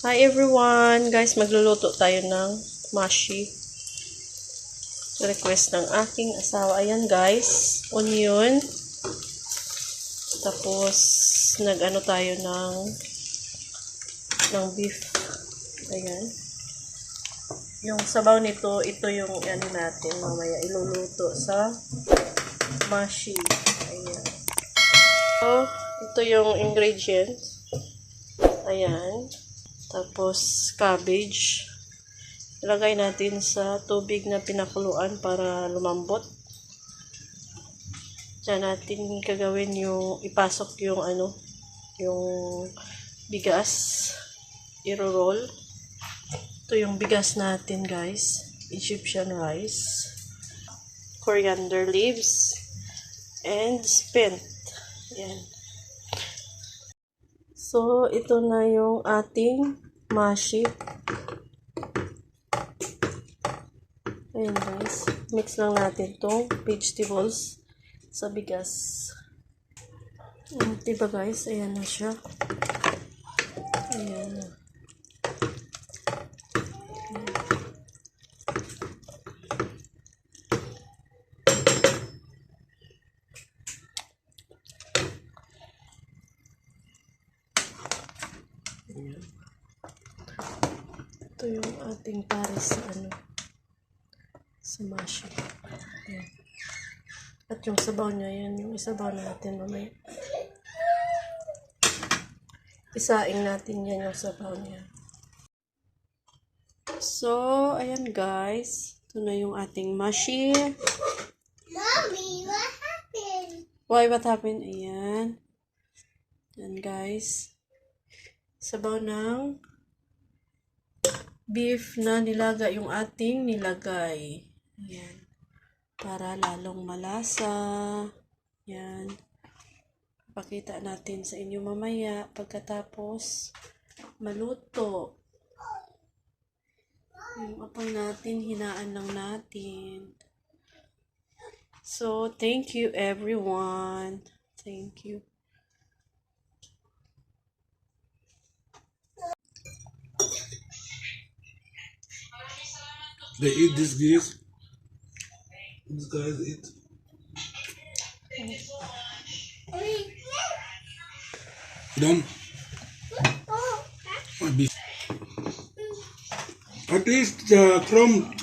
Hi everyone! Guys, magluluto tayo ng mashi. Request ng aking asawa. Ayan guys, onion. Tapos, nag-ano tayo ng ng beef. Ayan. Yung sabaw nito, ito yung ano natin mamaya iluluto sa mashi. Ayan. So, ito yung ingredients. Ayan. Tapos, cabbage. Ilagay natin sa tubig na pinakuluan para lumambot. Diyan natin gagawin yung, ipasok yung ano, yung bigas. Iro-roll. Ito yung bigas natin, guys. Egyptian rice. Coriander leaves. And spent. Yan. So, ito na yung ating mashi. Ayan guys. Mix lang natin tong vegetables sa bigas. Ayan, diba guys? Ayan na siya. Ayan na. Ayan. Ito yung ating pares sa ano sa mashi. Ayan. At yung sabaw niya, yan yung isabaw natin mamaya. Isaing natin yan yung sabaw niya. So, ayan guys. Ito na yung ating mashi. Mommy, what happened? Why, what happened? Ayan. Yan guys. Sabaw ng beef na nilaga yung ating nilagay. Ayan. Para lalong malasa. Yan. Pakita natin sa inyo mamaya pagkatapos maluto. Yung apang natin, hinaan lang natin. So, thank you everyone. Thank you. They eat this geese. These guys eat. Done. At least uh, Chrome